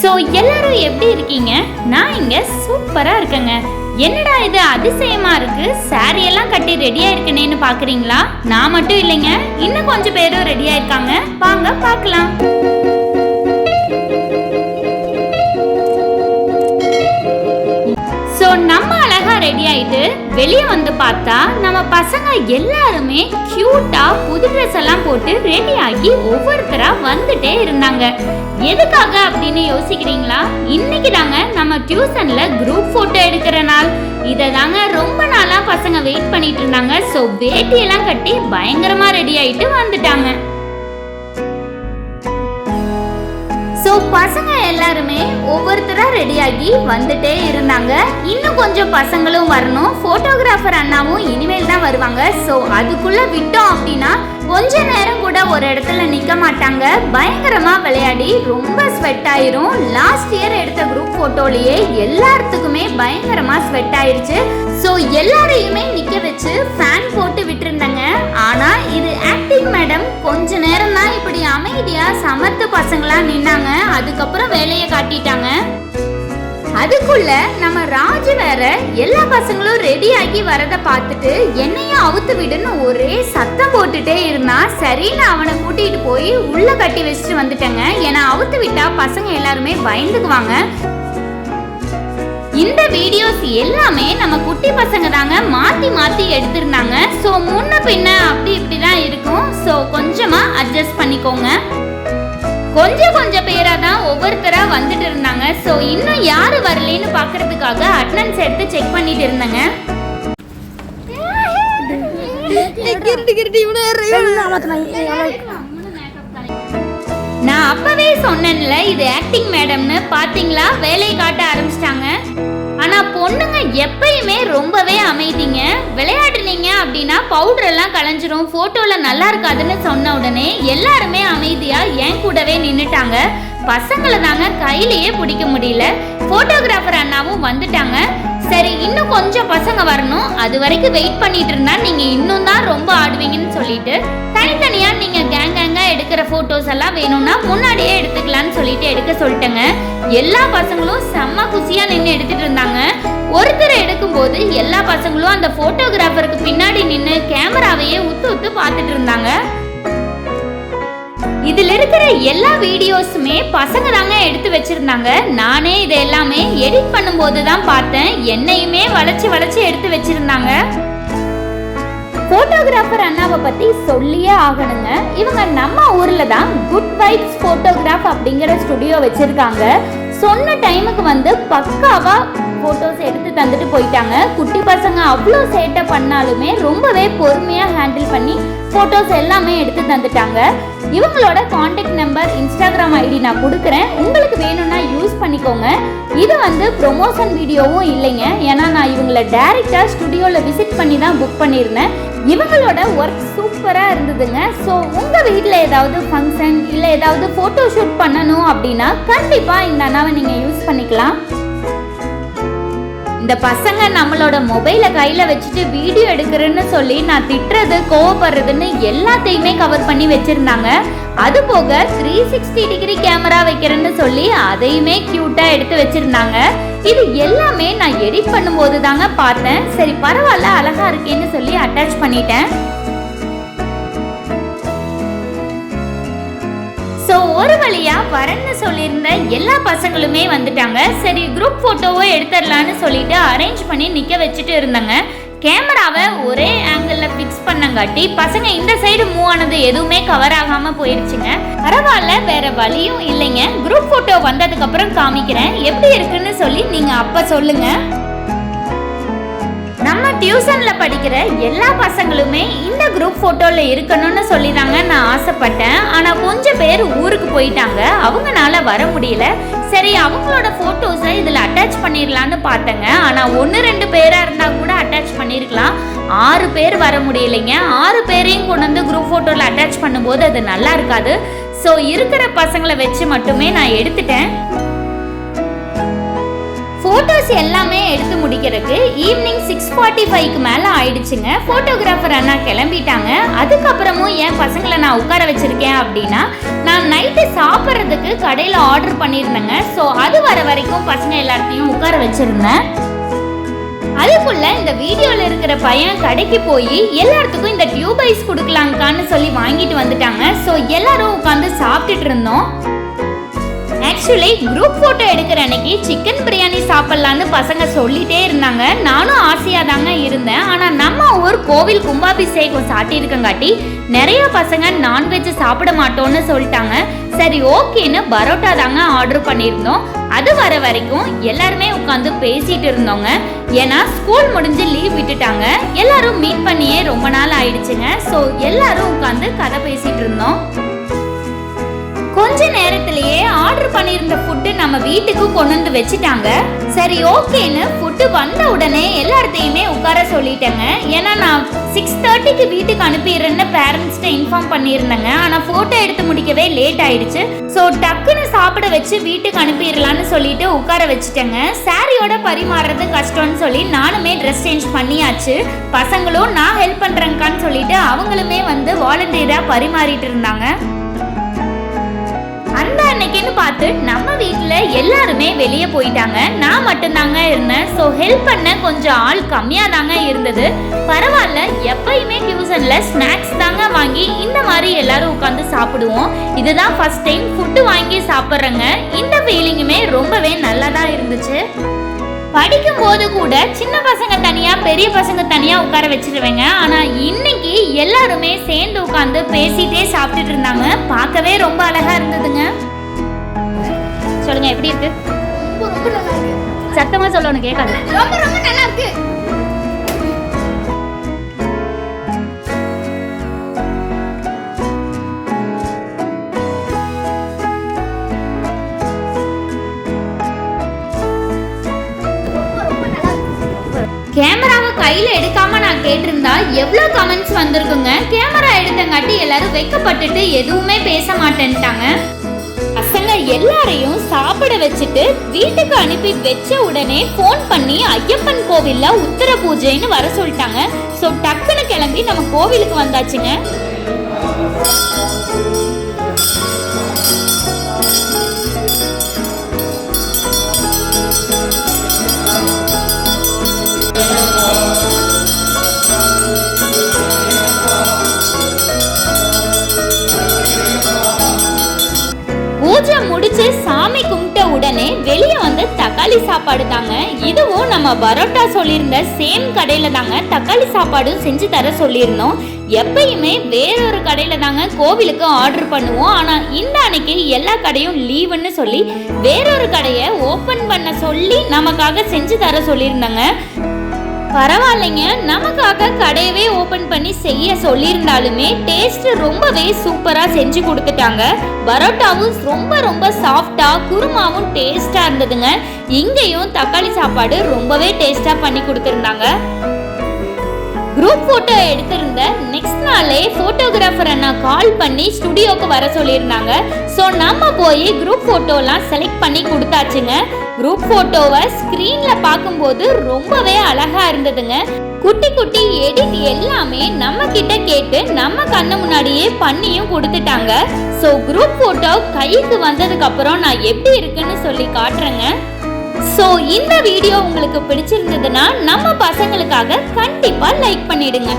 So எல்லாரும் எப்படி இருக்கீங்க? நான் இங்கே சூப்பராக இருக்கேங்க. என்னடா இது அதிசயமா இருக்கு? saree எல்லாம் கட்டி ரெடியா இருக்கனேன்னு பாக்குறீங்களா? நான் மட்டும் இல்லைங்க. இன்னும் கொஞ்சம் பேரும் ரெடியா இருக்காங்க வாங்க பார்க்கலாம். வெளியே வந்து பார்த்தா நம்ம பசங்க எல்லாருமே கியூட்டா புது ட்ரெஸ் எல்லாம் போட்டு ரெடி ஆகி ஒவ்வொருத்தரா வந்துட்டே இருந்தாங்க. எதுக்காக அப்படின்னு யோசிக்கிறீங்களா? இன்னைக்கு தாங்க நம்ம டியூஷன்ல குரூப் போட்டோ எடுக்கிற நாள். இதை தாங்க ரொம்ப நாளா பசங்க வெயிட் பண்ணிட்டு இருந்தாங்க. ஸோ வேட்டியெல்லாம் கட்டி பயங்கரமா ரெடி ஆயிட்டு வந்துட்டாங்க. பசங்க எல்லாருமே ஒவ்வொருத்தரா ரெடியாகி வந்துட்டே இருந்தாங்க. இன்னும் கொஞ்சம் பசங்களும் வரணும். ஃபோட்டோகிராஃபர் அண்ணாவும் இனிமேல் தான் வருவாங்க. ஸோ அதுக்குள்ள விட்டோம் அப்படின்னா கொஞ்ச நேரம் கூட ஒரு இடத்துல நிக்க மாட்டாங்க. பயங்கரமா விளையாடி ரொம்ப ஸ்வெட் ஆயிரும். லாஸ்ட் இயர் எடுத்த குரூப் போட்டோலயே எல்லாத்துக்குமே பயங்கரமா ஸ்வெட் ஆயிருச்சு. ஸோ எல்லாரையுமே நிக்க வச்சு ஃபேன் போட்டு விட்டுருந்தாங்க. ஆனா இது ஆக்டிங் மேடம் கொஞ்ச நேரம் அமைதியா சமத்து பசங்களா நின்னாங்க. அதுக்கப்புறம் வேலையை காட்டிட்டாங்க. அதுக்குள்ள நம்ம ராஜு வேற எல்லா பசங்களும் ரெடி ஆகி வரத பார்த்துட்டு என்னையும் அவுத்து விடுன்னு ஒரே சத்தம் போட்டுட்டே இருந்தா சரின்னு அவனை கூட்டிட்டு போய் உள்ள கட்டி வச்சுட்டு வந்துட்டேங்க. ஏன்னா அவுத்து விட்டா பசங்க எல்லாருமே பயந்துக்குவாங்க. இந்த வீடியோஸ் எல்லாமே நம்ம குட்டி பசங்க தாங்க மாத்தி மாத்தி எடுத்திருந்தாங்க. ஸோ முன்ன பின்ன அப்படி இப்படி தான் இருக்கும். ஸோ கொஞ்சமா அட்ஜஸ்ட் பண்ணிக்கோங்க. கொஞ்சம் கொஞ்சம் பேரா தான் ஒவ்வொருத்தரா வந்துட்டு இருந்தாங்க. ஸோ இன்னும் யாரு வரலைன்னு பார்க்கறதுக்காக அட்டனன்ஸ் எடுத்து செக் பண்ணிட்டு இருந்தேங்க. நான் அப்பவே சொன்னேன்ல இது ஆக்டிங் மேடம்னு பாத்தீங்களா? வேலையை காட்ட ஆரம்பிச்சிட்டாங்க. ஆனா பொண்ணுங்க எப்பயுமே ரொம்பவே அமைதிங்க. விளையாடுனீங்க அப்படின்னா பவுடர் எல்லாம் கலைஞ்சிரும் போட்டோல நல்லா இருக்காதுன்னு சொன்ன உடனே எல்லாருமே அமைதியா என் கூடவே நின்னுட்டாங்க. பசங்களை தாங்க கையிலேயே பிடிக்க முடியல. போட்டோகிராஃபர் அண்ணாவும் வந்துட்டாங்க. சரி இன்னும் கொஞ்சம் பசங்க வரணும். அது வரைக்கும் வெயிட் பண்ணிட்டு இருந்தா நீங்க இன்னும் தான் ரொம்ப ஆடுவீங்கன்னு சொல்லிட்டு தனித்தனியா நீங்க கேங்க கேங்கா எடுக்கிற ஃபோட்டோஸ் எல்லாம் வேணும்னா முன்னாடியே எடுத்துக்கலாம்னு சொல்லிட்டு எடுக்க சொல்லிட்டேங்க. எல்லா பசங்களும் செம்ம குசியா நின்று எடுத்துட்டு இருந்தாங்க. ஒருத்தர் எடுக்கும்போது எல்லா பசங்களும் அந்த ஃபோட்டோகிராஃபருக்கு பின்னாடி நின்று கேமராவையே உத்து உத்து பார்த்துட்டு இருந்தாங்க. இதில் இருக்கிற எல்லா வீடியோஸுமே பசங்க தாங்க எடுத்து வச்சிருந்தாங்க. நானே இதை எல்லாமே எடிட் பண்ணும்போது தான் பார்த்தேன். என்னையுமே வளைச்சி வளைச்சி எடுத்து வச்சிருந்தாங்க. ஃபோட்டோகிராஃபர் அண்ணாவை பற்றி சொல்லியே ஆகணுங்க. இவங்க நம்ம ஊரில் தான் குட் வைப்ஸ் ஃபோட்டோகிராஃப் அப்படிங்கிற ஸ்டுடியோ வச்சுருக்காங்க. சொன்ன டைமுக்கு வந்து பக்காவாக ஃபோட்டோஸ் எடுத்து தந்துட்டு போயிட்டாங்க. குட்டி பசங்க அவ்வளோ சேட்டை பண்ணாலுமே ரொம்பவே பொறுமையாக ஹேண்டில் பண்ணி ஃபோட்டோஸ் எல்லாமே எடுத்து தந்துட்டாங்க. இவங்களோட காண்டாக்ட் நம்பர் இன்ஸ்டாகிராம் ஐடி நான் கொடுக்குறேன். உங்களுக்கு வேணும்னா யூஸ் பண்ணிக்கோங்க. இது வந்து ப்ரொமோஷன் வீடியோவும் இல்லைங்க. ஏன்னா நான் இவங்கள டேரெக்டாக ஸ்டுடியோவில் விசிட் பண்ணி தான் புக் பண்ணியிருந்தேன். இவங்களோட ஒர்க் சூப்பராக இருந்ததுங்க. ஸோ உங்கள் வீட்டில் ஏதாவது ஃபங்க்ஷன் இல்லை ஏதாவது ஃபோட்டோ ஷூட் பண்ணணும் அப்படின்னா கண்டிப்பாக இந்த அண்ணாவை நீங்கள் யூஸ் பண்ணிக்கலாம். இந்த பசங்க நம்மளோட மொபைலை கையில வச்சுட்டு வீடியோ எடுக்கிறேன்னு சொல்லி நான் திட்டுறது கோவப்படுறதுன்னு எல்லாத்தையுமே கவர் பண்ணி வச்சிருந்தாங்க. அது போக த்ரீ சிக்ஸ்டி டிகிரி கேமரா வைக்கிறேன்னு சொல்லி அதையுமே கியூட்டா எடுத்து வச்சிருந்தாங்க. இது எல்லாமே நான் எடிட் பண்ணும்போது தாங்க பார்த்தேன். சரி பரவாயில்ல அழகா இருக்கேன்னு சொல்லி அட்டாச் பண்ணிட்டேன். ஒரு வழியா வரேன்னு சொல்லியிருந்த எல்லா பசங்களுமே வந்துட்டாங்க. சரி குரூப் ஃபோட்டோவை எடுத்துடலான்னு சொல்லிட்டு அரேஞ்ச் பண்ணி நிற்க வச்சுட்டு இருந்தாங்க. கேமராவை ஒரே ஆங்கிளில் ஃபிக்ஸ் பண்ணங்காட்டி பசங்க இந்த சைடு மூவ் ஆனது எதுவுமே கவர் ஆகாமல் போயிடுச்சுங்க பரவாயில்ல வேற வழியும் இல்லைங்க. குரூப் ஃபோட்டோ வந்ததுக்கப்புறம் காமிக்கிறேன். எப்படி இருக்குன்னு சொல்லி நீங்கள் அப்போ சொல்லுங்கள் டியூஷன்ல படிக்கிற எல்லா பசங்களுமே இந்த குரூப் போட்டோல இருக்கணும்னு சொல்லி தாங்க நான் ஆசைப்பட்டேன். ஆனா கொஞ்சம் பேர் ஊருக்கு போயிட்டாங்க. அவங்கனால வர முடியல. சரி அவங்களோட போட்டோஸை இதுல அட்டாச் பண்ணிடலான்னு பார்த்தேங்க. ஆனா ஒன்று ரெண்டு பேரா இருந்தா கூட அட்டாச் பண்ணிருக்கலாம். ஆறு பேர் வர முடியலைங்க. ஆறு பேரையும் கொண்டு வந்து குரூப் போட்டோல அட்டாச் பண்ணும்போது அது நல்லா இருக்காது. ஸோ இருக்கிற பசங்களை வச்சு மட்டுமே நான் எடுத்துட்டேன். ஃபோட்டோஸ் எல்லாமே எடுத்து முடிக்கிறதுக்கு ஈவினிங் சிக்ஸ் ஃபார்ட்டி ஃபைவ்க்கு மேலே ஆயிடுச்சுங்க. ஃபோட்டோகிராஃபர் அண்ணா கிளம்பிட்டாங்க. அதுக்கப்புறமும் என் பசங்களை நான் உட்கார வச்சுருக்கேன் அப்படின்னா நான் நைட்டு சாப்பிட்றதுக்கு கடையில் ஆர்டர் பண்ணியிருந்தேங்க. ஸோ அது வர வரைக்கும் பசங்க எல்லாத்தையும் உட்கார வச்சுருந்தேன். அதுக்குள்ள இந்த வீடியோல இருக்கிற பையன் கடைக்கு போய் எல்லாத்துக்கும் இந்த டியூப் ஐஸ் கொடுக்கலாங்கான்னு சொல்லி வாங்கிட்டு வந்துட்டாங்க. ஸோ எல்லாரும் உட்காந்து சாப்பிட்டுட்டு இருந்தோம். ஆக்சுவலி குரூப் போட்டோ எடுக்கிற அன்னைக்கு சிக்கன் பிரியாணி சாப்பிட்லான்னு பசங்க சொல்லிட்டே இருந்தாங்க. நானும் ஆசையாக தாங்க இருந்தேன். ஆனால் நம்ம ஊர் கோவில் கும்பாபிஷேகம் சாட்டியிருக்கங்காட்டி நிறைய பசங்க நான்வெஜ் சாப்பிட மாட்டோம்னு சொல்லிட்டாங்க. சரி ஓகேன்னு பரோட்டா தாங்க ஆர்டர் பண்ணியிருந்தோம். அது வர வரைக்கும் எல்லாருமே உட்காந்து பேசிட்டு இருந்தோங்க. ஏன்னா ஸ்கூல் முடிஞ்சு லீவ் விட்டுட்டாங்க. எல்லாரும் மீட் பண்ணியே ரொம்ப நாள் ஆயிடுச்சுங்க. ஸோ எல்லாரும் உட்காந்து கதை பேசிட்டு இருந்தோம். கொஞ்ச நேரத்திலேயே ஆர்டர் பண்ணியிருந்த ஃபுட்டு நம்ம வீட்டுக்கு கொண்டு வந்து வச்சுட்டாங்க. சரி ஓகேன்னு ஃபுட்டு வந்த உடனே எல்லார்த்தையுமே உட்கார சொல்லிட்டேங்க. ஏன்னா நான் சிக்ஸ் தேர்ட்டிக்கு வீட்டுக்கு அனுப்பிடுறேன்னு பேரண்ட்ஸ்கிட்ட இன்ஃபார்ம் பண்ணியிருந்தேங்க. ஆனால் ஃபோட்டோ எடுத்து முடிக்கவே லேட் ஆயிடுச்சு. ஸோ டக்குன்னு சாப்பிட வச்சு வீட்டுக்கு அனுப்பிடலான்னு சொல்லிட்டு உட்கார வச்சுட்டேங்க. சாரியோட பரிமாறுறது கஷ்டம்னு சொல்லி நானுமே ட்ரெஸ் சேஞ்ச் பண்ணியாச்சு. பசங்களும் நான் ஹெல்ப் பண்ணுறேங்கான்னு சொல்லிட்டு அவங்களுமே வந்து வாலண்டியராக பரிமாறிட்டு இருந்தாங்க. அன்னைக்குன்னு பார்த்து நம்ம வீட்டில் எல்லாருமே வெளியே போயிட்டாங்க. நான் மட்டும்தாங்க இருந்தேன். ஸோ ஹெல்ப் பண்ண கொஞ்சம் ஆள் கம்மியாக தாங்க இருந்தது. பரவாயில்ல எப்பயுமே டியூசனில் ஸ்நாக்ஸ் தாங்க வாங்கி இந்த மாதிரி எல்லாரும் உட்காந்து சாப்பிடுவோம். இதுதான் ஃபர்ஸ்ட் டைம் ஃபுட்டு வாங்கி சாப்பிட்றேங்க. இந்த ஃபீலிங்குமே ரொம்பவே நல்லா தான் இருந்துச்சு. படிக்கும் போது கூட சின்ன பசங்க தனியாக பெரிய பசங்க தனியாக உட்கார வச்சிருவேங்க. ஆனால் இன்னைக்கு எல்லாருமே சேர்ந்து உட்காந்து பேசிட்டே சாப்பிட்டுட்டு இருந்தாங்க. பார்க்கவே ரொம்ப அழகாக இருந்ததுங்க. சொல்லுங்க எப்படி இருக்கு? ரொம்ப ரொம்ப நல்லா இருக்கு. சத்தமா சொல்லணும் கேட்காது. ரொம்ப ரொம்ப நல்லா இருக்கு. கேமராவை கையில எடுக்காம நான் கேட்டிருந்தா எவ்வளவு கமெண்ட்ஸ் வந்திருக்குங்க? கேமரா எடுத்தங்காட்டி எல்லாரும் வெக்கப்பட்டுட்டு எதுவுமே பேச மாட்டேன்ட்டாங்க. எல்லாரையும் சாப்பிட வச்சுட்டு வீட்டுக்கு அனுப்பி வச்ச உடனே ஃபோன் பண்ணி ஐயப்பன் கோவில்ல உத்தர பூஜைன்னு வர சொல்லிட்டாங்க. ஸோ டக்குன்னு கிளம்பி நம்ம கோவிலுக்கு வந்தாச்சுங்க. உடனே வெளியே வந்து தக்காளி சாப்பாடு தாங்க. இதுவும் நம்ம பரோட்டா சொல்லியிருந்த சேம் கடையில் தாங்க தக்காளி சாப்பாடும் செஞ்சு தர சொல்லியிருந்தோம். எப்பயுமே வேறொரு கடையில் தாங்க கோவிலுக்கு ஆர்டர் பண்ணுவோம். ஆனால் இந்த அன்னைக்கு எல்லா கடையும் லீவுன்னு சொல்லி வேறொரு கடையை ஓப்பன் பண்ண சொல்லி நமக்காக செஞ்சு தர சொல்லியிருந்தாங்க. பரவாயில்லைங்க. நமக்காக கடையவே ஓபன் பண்ணி செய்ய சொல்லியிருந்தாலுமே டேஸ்ட் ரொம்பவே சூப்பரா செஞ்சு கொடுத்துட்டாங்க. பரோட்டாவும் ரொம்ப ரொம்ப சாஃப்டா குருமாவும் டேஸ்டா இருந்ததுங்க. இங்கேயும் தக்காளி சாப்பாடு ரொம்பவே டேஸ்டா பண்ணி கொடுத்துருந்தாங்க. குரூப் ஃபோட்டோ எடுத்திருந்த நெக்ஸ்ட் நாளே ஃபோட்டோகிராஃபர் அண்ணா கால் பண்ணி ஸ்டுடியோக்கு வர சொல்லியிருந்தாங்க. ஸோ நம்ம போய் குரூப் ஃபோட்டோலாம் செலக்ட் பண்ணி கொடுத்தாச்சுங்க. குரூப் ஃபோட்டோவை ஸ்க்ரீனில் பார்க்கும்போது ரொம்பவே அழகாக இருந்ததுங்க. குட்டி குட்டி எடிட் எல்லாமே நம்ம கிட்ட கேட்டு நம்ம கண்ணு முன்னாடியே பண்ணியும் கொடுத்துட்டாங்க. ஸோ குரூப் ஃபோட்டோ கைக்கு வந்ததுக்கப்புறம் நான் எப்படி இருக்குன்னு சொல்லி காட்டுறேங்க. ஸோ இந்த வீடியோ உங்களுக்கு பிடிச்சிருந்ததுன்னா நம்ம பசங்களுக்காக கண்டிப்பாக லைக் பண்ணிடுங்க.